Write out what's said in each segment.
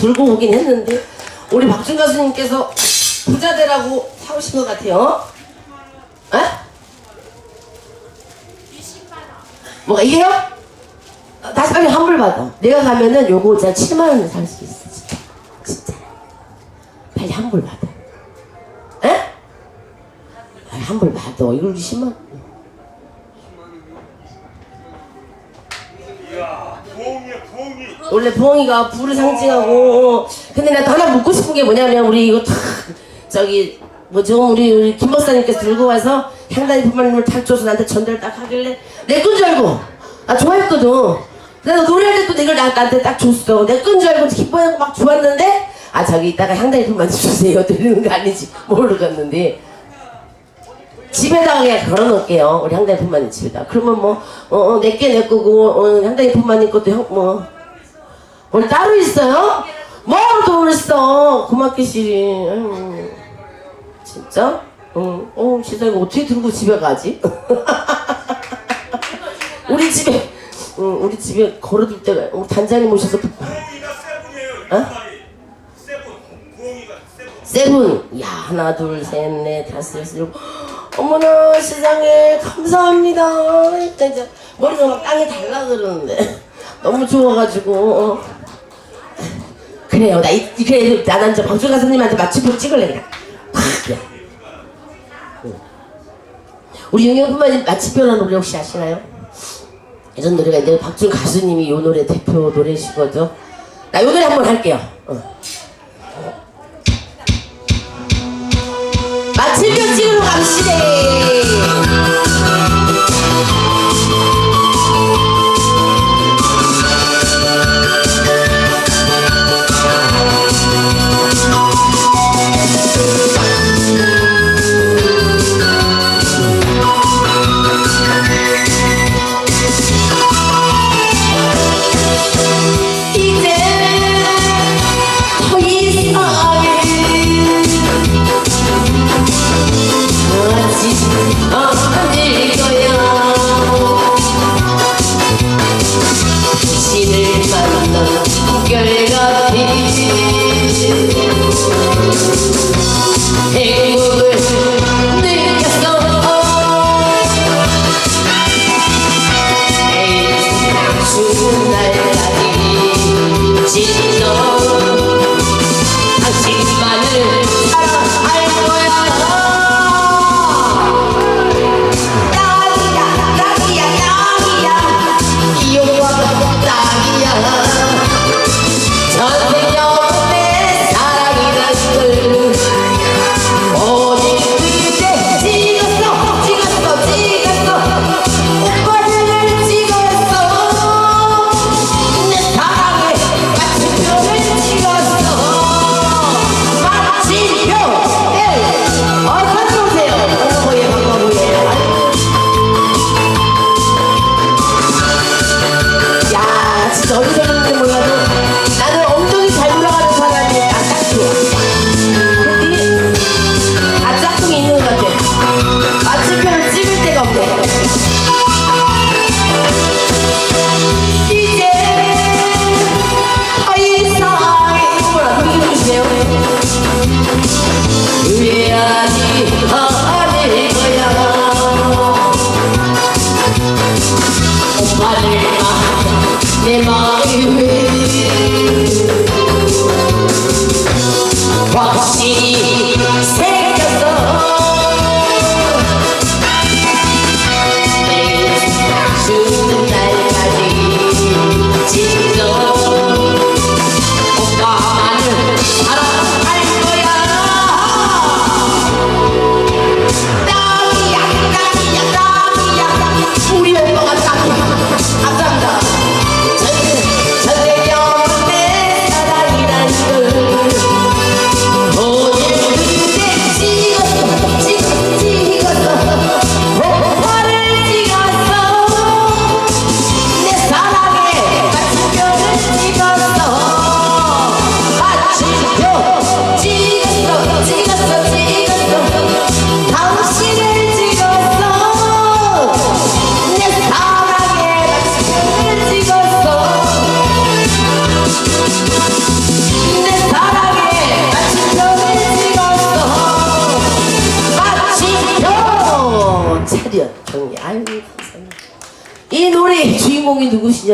들고 오긴 했는데 우리 박준 가수님께서 부자 되라고 사오신 것 같아요. 에? 뭐가 이게요? 어, 다시 빨리 환불 받아. 내가 가면은 요거 진짜 7만 원에 살 수 있어 진짜. 진짜. 빨리 환불 받아. 에? 아, 환불 받아. 이걸 10만 원. 원래 부엉이가 불을 상징하고. 근데 나또 하나 묻고 싶은 게 뭐냐면 우리 이거 탁 저기 뭐죠? 우리, 우리 김 박사님께서 들고 와서 향단이 부모님을 탁 줘서 나한테 전달 딱 하길래 내 건 줄 알고. 아 좋아했거든. 내가 노래할 때도 이걸 나, 나한테 딱 줬어. 내 건 줄 알고 기뻐하고 막 좋았는데 아 저기 이따가 향단이 부모님 주세요. 드리는 거 아닌지? 모르겠는데. 집에다가 그냥 걸어놓을게요. 우리 향단이 품만님 집에다. 그러면 뭐, 어, 어, 내게 내 거고, 어, 향단이 품만님 것도 형, 뭐. 오늘 따로 있어요? 뭐또 그랬어. 고맙게 시리. 아유, 진짜? 응. 어, 진짜 이거 어떻게 들고 집에 가지? 우리 집에, 응, 우리 집에 걸어둘 때가, 우리 단장님 모셔서 부엉이가 세븐이에요. 어? 세븐. 야 하나 둘 셋 넷 다섯 여섯 일곱 어머나 세상에 감사합니다 이제 머리가 막 땅에 달라 그러는데 너무 좋아가지고 어. 그래요 나 이, 이- 그래 나는 저 방출 가수님한테 맞춤표 찍을래. 응. 우리 용영뿐만 마침표라는 노래 혹시 아시나요? 예전 노래가 있는데 박준 가수님이 이 노래 대표 노래시거든 나 이 노래 한번 할게요 어. 마침표 찍으러 갑시다.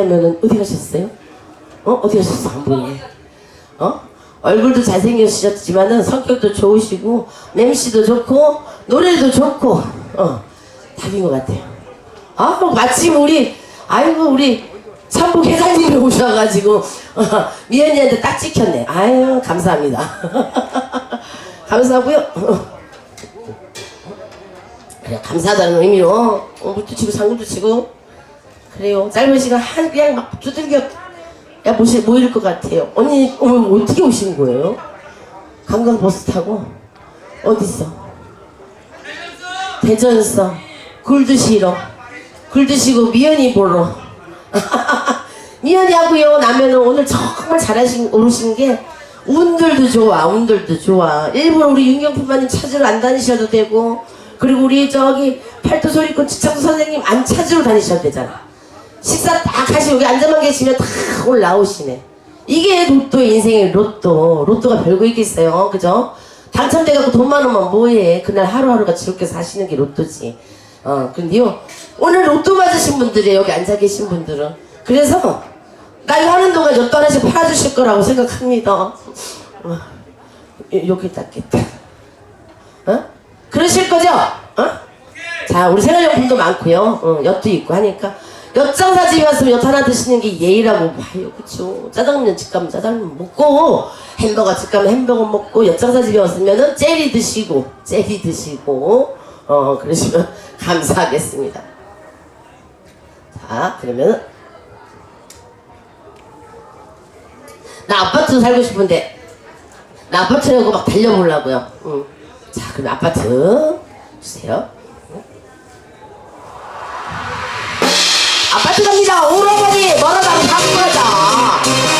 누구시냐면은 어디 가셨어요? 어? 어디 가셨어 안 보이네 어? 얼굴도 잘생기셨지만은 성격도 좋으시고 맴씨도 좋고 노래도 좋고. 어 답인 것 같아요. 아 마침 우리 아이고 우리 천북 회장님이 오셔가지고 어, 미연이한테 딱 찍혔네. 아유 감사합니다. 감사하고요. 그래 감사하다는 의미로 어, 물도 치고 장구도 치고 그래요. 짧은 시간 한 그냥 막 두들겨. 야 모시 모일 것 같아요. 언니 오늘 어떻게 오신 거예요? 관광 버스 타고? 어딨어? 대전서. 굴 드시러. 굴 드시고 미연이 보러. 미연이 하고요. 나면은 오늘 정말 잘하신 오르신 게 운들도 좋아 운들도 좋아. 일부러 우리 윤경품마님 찾으러 안 다니셔도 되고 그리고 우리 저기 팔도 소리꾼 지창수 선생님 안 찾으러 다니셔도 되잖아 식사 딱 하시고 여기 앉아만 계시면 다 올라오시네. 이게 로또의 인생의 로또. 로또가 별거 있겠어요. 그죠? 당첨돼갖고 돈 많으면 뭐해. 그날 하루하루가 즐겁게 사시는 게 로또지. 어 근데요 오늘 로또 맞으신 분들이 여기 앉아 계신 분들은. 그래서 나 이거 하는 동안 로또 하나씩 팔아주실 거라고 생각합니다. 어, 요- 여기 닦겠다. 어? 그러실 거죠? 어? 자, 우리 생활용품도 많고요. 어, 엿도 있고 하니까 엿장사 집에 왔으면 엿 하나 드시는 게 예의라고 봐요. 그쵸? 짜장면 집 가면 짜장면 먹고 햄버거 집 가면 햄버거 먹고 엿장사 집에 왔으면은 젤리 드시고 젤리 드시고 어 그러시면 감사하겠습니다. 자, 그러면 나 아파트 살고 싶은데 나 아파트라고 막 달려보려고요. 응. 자, 그럼 아파트 주세요. 갑니다. 오라버니 멀어다고 갖고 가자.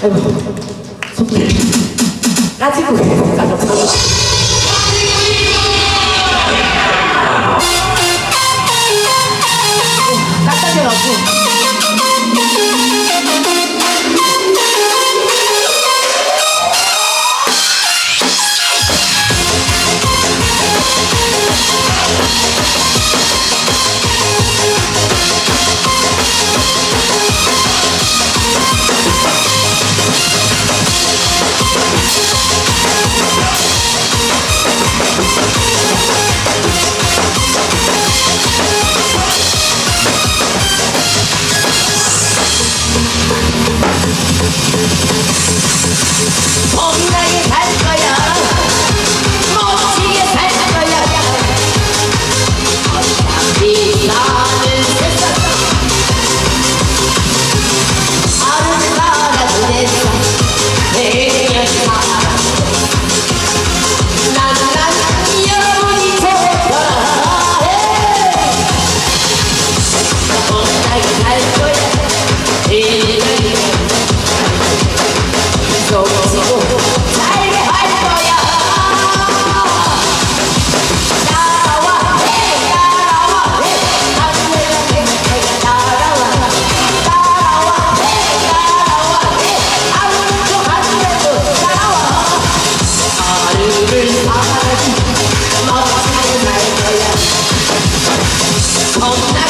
아이고, 손불 까지고 까지고. All night.